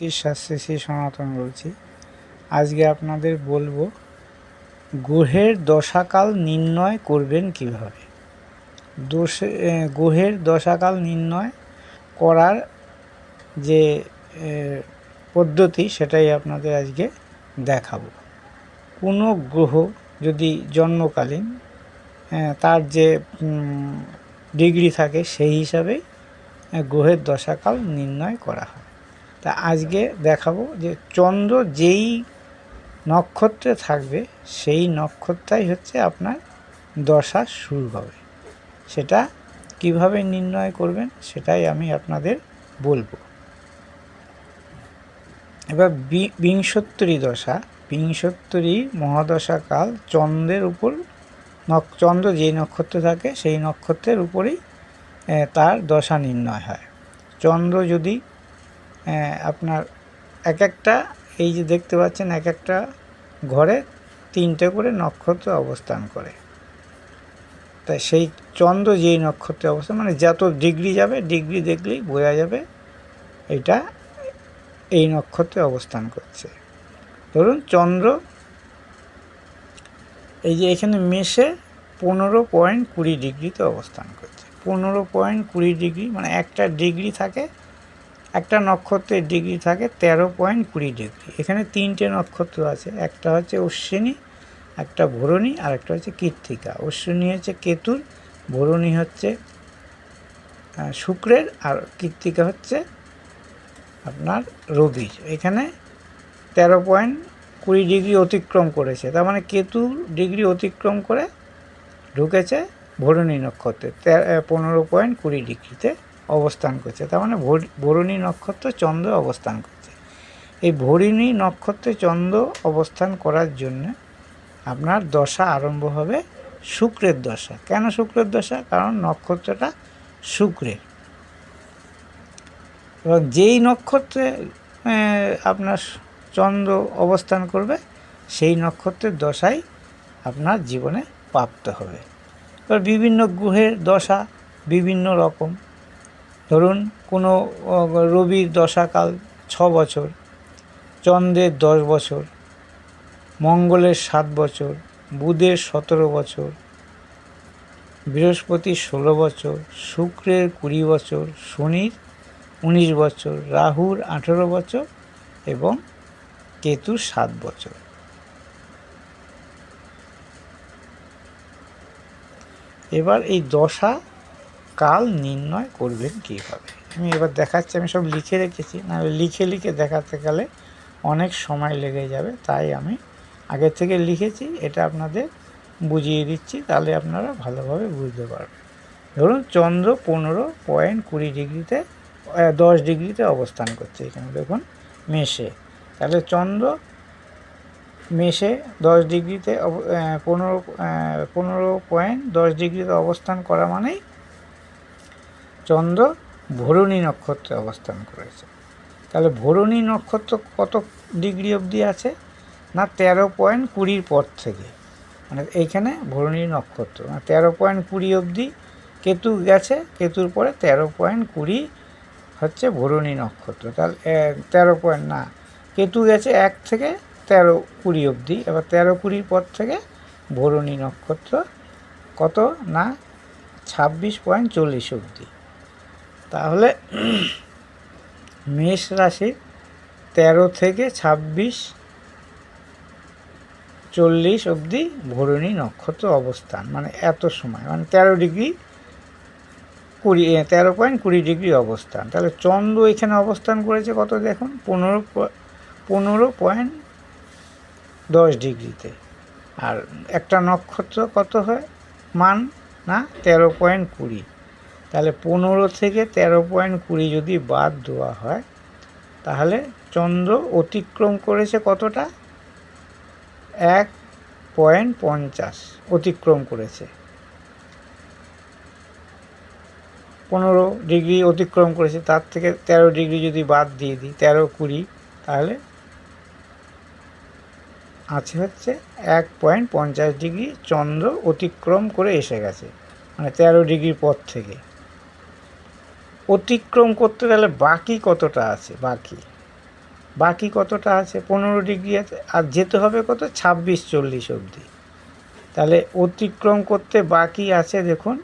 জ্যোতিষশাস্ত্রে শ্রী সনাতন বলছি। আজকে আপনাদের বলব, গ্রহের দশাকাল নির্ণয় করবেন কীভাবে? দোষে গ্রহের দশাকাল নির্ণয় করার যে পদ্ধতি সেটাই আপনাদের আজকে দেখাবো। কোনো গ্রহ যদি জন্মকালীন তার যে ডিগ্রি থাকে সেই হিসাবেই গ্রহের দশাকাল নির্ণয় করা হয়। তা আজকে দেখাবো যে চন্দ্র যেই নক্ষত্রে থাকবে, সেই নক্ষত্রই হচ্ছে আপনার দশা শুরু হবে। সেটা কীভাবে নির্ণয় করবেন, সেটাই আমি আপনাদের বলব। এবার বিংশোত্তরী দশা। বিংশোত্তরী মহাদশাকাল চন্দ্রের উপর চন্দ্র যেই নক্ষত্র থাকে, সেই নক্ষত্রের উপরেই তার দশা নির্ণয় হয়। চন্দ্র যদি আপনার এক একটা এই যে দেখতে পাচ্ছেন এক একটা ঘরে তিনটে করে নক্ষত্র অবস্থান করে। তাই সেই চন্দ্র যেই নক্ষত্রে অবস্থান মানে যত ডিগ্রি যাবে, ডিগ্রি দেখলেই বোঝা যাবে এটা এই নক্ষত্রে অবস্থান করছে। ধরুন চন্দ্র এই যে এখানে মেশে পনেরো পয়েন্ট কুড়ি ডিগ্রিতে অবস্থান করছে। পনেরো পয়েন্ট কুড়ি ডিগ্রি মানে একটা ডিগ্রি থাকে একটা নক্ষত্রের ডিগ্রি থাকে তেরো পয়েন্ট কুড়ি ডিগ্রি। এখানে তিনটে নক্ষত্র আছে, একটা হচ্ছে অশ্বিনী, একটা ভরণী, আর একটা হচ্ছে কীর্তিকা অশ্বিনী হচ্ছে কেতুর, ভরণী হচ্ছে শুক্রের, আর কৃত্তিকা হচ্ছে আপনার রবির। এখানে তেরো পয়েন্ট কুড়ি ডিগ্রি অতিক্রম করেছে। তার মানে কেতু ডিগ্রি অতিক্রম করে ঢুকেছে ভরণী নক্ষত্রে পনেরো পয়েন্ট কুড়ি ডিগ্রিতে অবস্থান করছে। তার মানে ভরণী নক্ষত্র চন্দ্র অবস্থান করছে। এই ভরিণী নক্ষত্রে চন্দ্র অবস্থান করার জন্য আপনার দশা আরম্ভ হবে শুক্রের দশা। কেন শুক্রের দশা? কারণ নক্ষত্রটা শুক্রের। এবং যেই নক্ষত্রে আপনার চন্দ্র অবস্থান করবে, সেই নক্ষত্রের দশাই আপনার জীবনে প্রাপ্ত হবে। এবার বিভিন্ন গ্রহের দশা বিভিন্ন রকম। ধরুন কোনো রবির দশাকাল ছ বছর, চন্দ্রের দশ বছর, মঙ্গলের সাত বছর, বুধের সতেরো বছর, বৃহস্পতির ষোলো বছর, শুক্রের কুড়ি বছর, শনির উনিশ বছর, রাহুর আঠেরো বছর এবং কেতু সাত বছর। এবার এই দশা কাল নির্ণয় করবেন কীভাবে? আমি এবার দেখাচ্ছি, আমি সব লিখে রেখেছি। না লিখে লিখে দেখাতে গেলে অনেক সময় লেগে যাবে, তাই আমি আগে থেকে লিখেছি, এটা আপনাদের বুঝিয়ে দিচ্ছি, তাহলে আপনারা ভালোভাবে বুঝতে পারবেন। ধরুন চন্দ্র পনেরো পয়েন্ট কুড়ি ডিগ্রিতে দশ ডিগ্রিতে অবস্থান করছে এখানে, দেখুন, মেষে। তাহলে চন্দ্র মেষে দশ ডিগ্রিতে পনেরো পনেরো পয়েন্ট দশ ডিগ্রিতে অবস্থান করা মানেই চন্দ্র ভরণী নক্ষত্রে অবস্থান করেছে। তাহলে ভরণী নক্ষত্র কত ডিগ্রি অবধি আছে? না তেরো পয়েন্ট কুড়ির পর থেকে। মানে এইখানে ভরণী নক্ষত্র। মানে তেরো পয়েন্ট কুড়ি অবধি কেতু গেছে, কেতুর পরে তেরো পয়েন্ট কুড়ি হচ্ছে ভরণী নক্ষত্র। তাহলে তেরো পয়েন্ট, না, কেতু গেছে এক থেকে তেরো কুড়ি অবধি। এবার তেরো কুড়ির পর থেকে ভরণী নক্ষত্র কত? না, ছাব্বিশ পয়েন্ট চল্লিশ অবধি। তাহলে মেষ রাশির তেরো থেকে ছাব্বিশ, চল্লিশ অবধি ভরণী নক্ষত্র অবস্থান মানে এত সময় মানে তেরো ডিগ্রি কুড়ি তেরো পয়েন্ট কুড়ি ডিগ্রি অবস্থান। তাহলে চন্দ্র এখানে অবস্থান করেছে কত দেখুন? পনেরো পনেরো পয়েন্ট দশ ডিগ্রিতে। আর একটা নক্ষত্র কত হয়? মান না? তেরো পয়েন্ট কুড়ি। তাহলে পনেরো থেকে তেরো পয়েন্ট কুড়ি যদি বাদ দেওয়া হয়, তাহলে চন্দ্র অতিক্রম করেছে কতটা? এক পয়েন্ট পঞ্চাশ অতিক্রম করেছে। পনেরো ডিগ্রি অতিক্রম করেছে, তার থেকে তেরো ডিগ্রি যদি বাদ দিয়ে দিই, তেরো কুড়ি, তাহলে আছে হচ্ছে এক পয়েন্ট পঞ্চাশ ডিগ্রি চন্দ্র অতিক্রম করে এসে গেছে মানে তেরো ডিগ্রির পর থেকে। অতিক্রম করতে গেলে বাকি কতটা আছে? বাকি। বাকি কতটা আছে? পনেরো ডিগ্রি আছে। আর যেতে হবে কত? ছাব্বিশ, চল্লিশ অবধি। তাহলে অতিক্রম করতে বাকি আছে, দেখুন,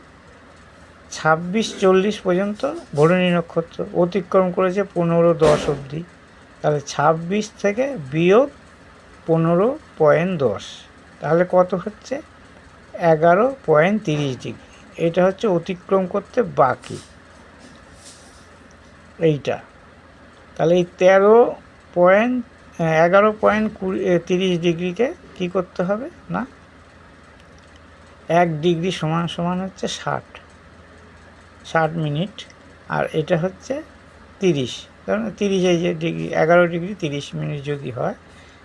ছাব্বিশ, চল্লিশ পর্যন্ত ভরণী নক্ষত্র অতিক্রম করেছে পনেরো, দশ অবধি। তাহলে ছাব্বিশ থেকে বিয়োগ পনেরো পয়েন্ট দশ। তাহলে কত হচ্ছে? এগারো পয়েন্ট তিরিশ ডিগ্রি। এটা হচ্ছে অতিক্রম করতে বাকি। এইটা। তাহলে এই তেরো পয়েন্ট এগারো পয়েন্ট কুড়ি তিরিশ ডিগ্রিকে কী করতে হবে? না? এক ডিগ্রি সমান সমান হচ্ছে ষাট। ষাট মিনিট। আর এটা হচ্ছে তিরিশ। কারণ তিরিশ এই যে ডিগ্রি, এগারো ডিগ্রি তিরিশ মিনিট যদি হয়,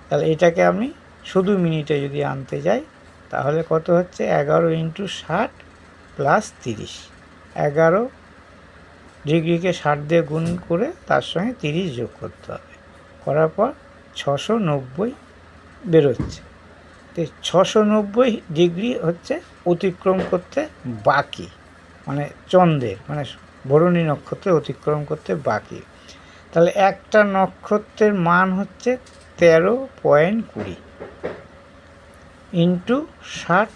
তাহলে এটাকে আমি শুধু মিনিটে যদি আনতে যাই, তাহলে কত হচ্ছে? এগারো ইন্টু ষাট প্লাস তিরিশ। এগারো ডিগ্রিকে ষাট দিয়ে গুণ করে তার সঙ্গে তিরিশ যোগ করতে হবে। করার পর ছশো নব্বই বেরোচ্ছে। তো ছশো নব্বই ডিগ্রি হচ্ছে অতিক্রম করতে বাকি মানে চন্দ্রের মানে ভরণী নক্ষত্রে অতিক্রম করতে বাকি। তাহলে একটা নক্ষত্রের মান হচ্ছে তেরো পয়েন্ট কুড়ি ইন্টু ষাট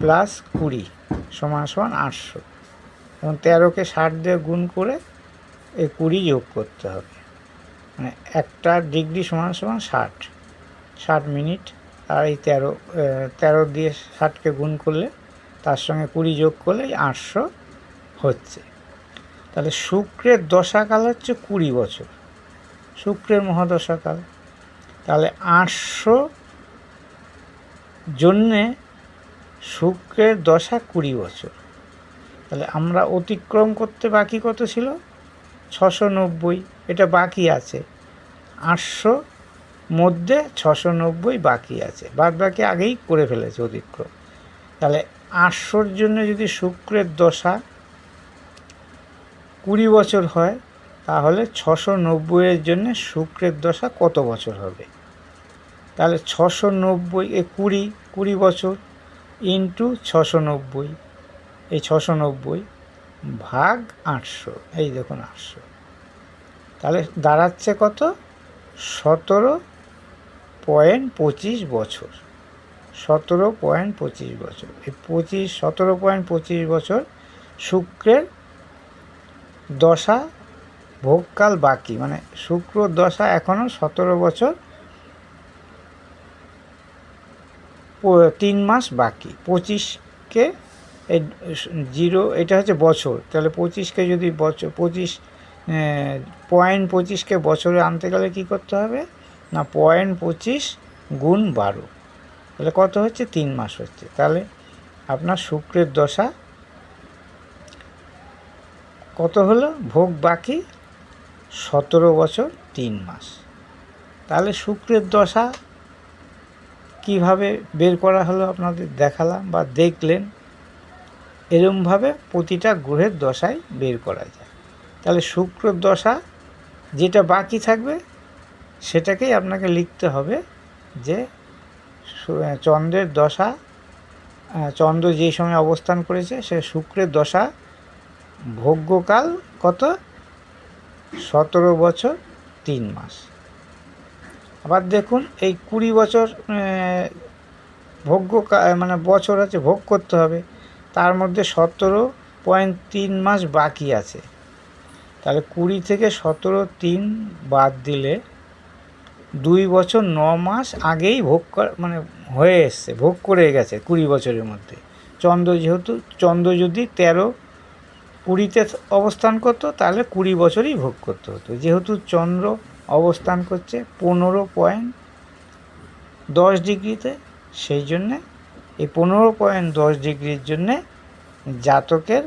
প্লাস কুড়ি সমান সমান আটশো এবং তেরোকে ষাট দিয়ে গুণ করে এই কুড়ি যোগ করতে হবে। মানে একটা ডিগ্রি সমান সমান ষাট। ষাট মিনিট, আর এই তেরো তেরো দিয়ে ষাটকে গুণ করলে তার সঙ্গে কুড়ি যোগ করলে আটশো হচ্ছে। তাহলে শুক্রের দশাকাল হচ্ছে কুড়ি বছর। শুক্রের মহাদশাকাল। তাহলে আটশো জন্যে শুক্রের দশা কুড়ি বছর। তাহলে আমরা অতিক্রম করতে বাকি কত ছিল? ছশো নব্বই এটা বাকি আছে। আটশো মধ্যে ছশো নব্বই বাকি আছে। বাদ বাকি আগেই করে ফেলেছে অতিক্রম। তাহলে আটশোর জন্য যদি শুক্রের দশা কুড়ি বছর হয়, তাহলে ছশো নব্বইয়ের জন্য শুক্রের দশা কত বছর হবে? তাহলে ছশো নব্বই এ কুড়ি কুড়ি বছর ইন্টু ছশো নব্বই এই ছশো নব্বই ভাগ আটশো, এই দেখুন আটশো। তাহলে দাঁড়াচ্ছে কত? সতেরো পয়েন্ট পঁচিশ বছর। সতেরো পয়েন্ট পঁচিশ বছর। এই পঁচিশ, সতেরো পয়েন্ট পঁচিশ বছর শুক্রের দশা ভোগকাল বাকি। মানে শুক্র দশা এখনও সতেরো বছর তিন মাস বাকি। পঁচিশকে জিরো, এটা হচ্ছে বছর। তাহলে পঁচিশকে যদি বছর, পঁচিশ পয়েন্ট পঁচিশকে বছরে আনতে গেলে কী করতে হবে? না, পয়েন্ট পঁচিশ গুণ বারো। তাহলে কত হচ্ছে? তিন মাস হচ্ছে। তাহলে আপনার শুক্রের দশা কত হলো? ভোগ বাকি সতেরো বছর, তিন মাস। তাহলে শুক্রের দশা কীভাবে বের করা হলো আপনাদের দেখালাম বা দেখলেন? এরমভাবে প্রতিটা গ্রহের দশাই বের করা যায়। তাহলে শুক্র দশা যেটা বাকি থাকবে, সেটাকেই আপনাকে লিখতে হবে যে চন্দ্রের দশা চন্দ্র যেই সময় অবস্থান করেছে, সে শুক্রের দশা ভোগ্যকাল কত? সতেরো বছর তিন মাস। আবার দেখুন, এই কুড়ি বছর ভোগ্য মানে বছর আছে, ভোগ করতে হবে। তার মধ্যে সতেরো পয়েন্ট তিন মাস বাকি আছে। তাহলে কুড়ি থেকে সতেরো তিন বাদ দিলে দুই বছর ন মাস আগেই ভোগ মানে হয়ে এসছে, ভোগ করে গেছে কুড়ি বছরের মধ্যে। চন্দ্র যেহেতু, চন্দ্র যদি তেরো কুড়িতে অবস্থান করতো, তাহলে কুড়ি বছরই ভোগ করতে হতো। যেহেতু চন্দ্র অবস্থান করছে পনেরো পয়েন্ট দশ ডিগ্রিতে, সেই জন্যে এই পনেরো পয়েন্ট দশ ডিগ্রির জন্যে জাতকের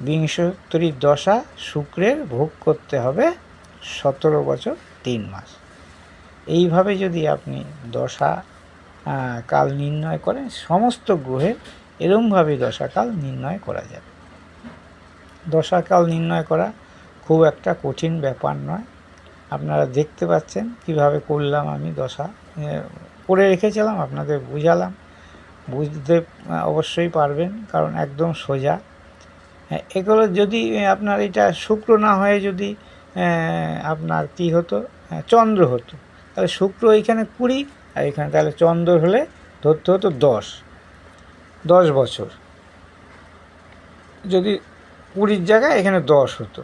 বিংশোত্তরী দশা শুক্রের ভোগ করতে হবে সতেরো বছর তিন মাস। এইভাবে যদি আপনি দশা কাল নির্ণয় করেন, সমস্ত গ্রহের এরমভাবে দশাকাল নির্ণয় করা যাবে। দশাকাল নির্ণয় করা খুব একটা কঠিন ব্যাপার নয়। আপনারা দেখতে পাচ্ছেন কীভাবে করলাম আমি দশা। করে রেখেছিলাম, আপনাদের বুঝালাম। বুঝতে অবশ্যই পারবেন কারণ একদম সোজা। হ্যাঁ, এগুলো যদি আপনার এটা শুক্র না হয়ে যদি আপনার কি হতো? হ্যাঁ চন্দ্র হতো। তাহলে শুক্র এইখানে কুড়ি আর এখানে তাহলে চন্দ্র হলে ধরতে হতো দশ। দশ বছর। যদি কুড়ির জায়গায় এখানে দশ হতো।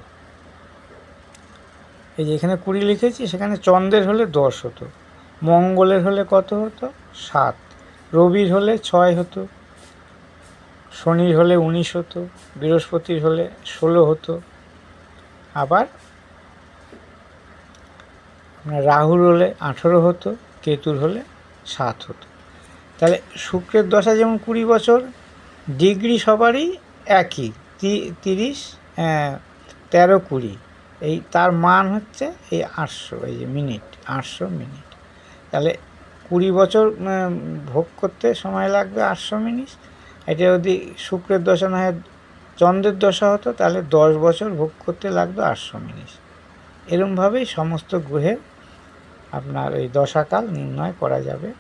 এই যে এখানে কুড়ি লিখেছি সেখানে চন্দ্রের হলে দশ হতো। মঙ্গলের হলে কত হতো? সাত। রবির হলে ছয় হতো, শনির হলে উনিশ হতো, বৃহস্পতির হলে ষোলো হতো। আবার আপনার রাহুর হলে আঠেরো হতো, কেতুর হলে সাত হতো। তাহলে শুক্রের দশা যেমন কুড়ি বছর, ডিগ্রি সবারই একই তিরিশ তেরো কুড়ি। এই তার মান হচ্ছে এই আটশো, এই যে মিনিট, আটশো মিনিট। তাহলে কুড়ি বছর ভোগ করতে সময় লাগবে আটশো মিনিট। এটা যদি শুক্রের দশা না হয়, চন্দ্রের দশা হতো, তাহলে দশ বছর ভোগ করতে লাগতো আটশো মিনিট। এরমভাবেই সমস্ত গ্রহের আপনার এই দশাকাল নির্ণয় করা যাবে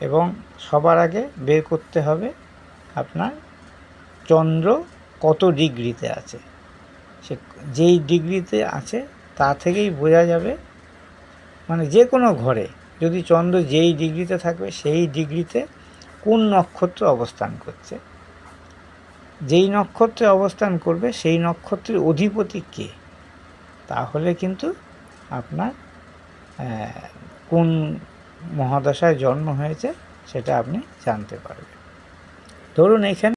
এবং সবার আগে বের করতে হবে আপনার চন্দ্র কত ডিগ্রিতে আছে। সে যেই ডিগ্রিতে আছে, তা থেকেই বোঝা যাবে। মানে যে কোনো ঘরে যদি চন্দ্র যেই ডিগ্রিতে থাকবে, সেই ডিগ্রিতে কোন নক্ষত্র অবস্থান করছে? যেই নক্ষত্রে অবস্থান করবে, সেই নক্ষত্রের অধিপতি কে? তাহলে কিন্তু আপনার কোন মহাদশায় জন্ম হয়েছে সেটা আপনি জানতে পারবেন। ধরুন এখানে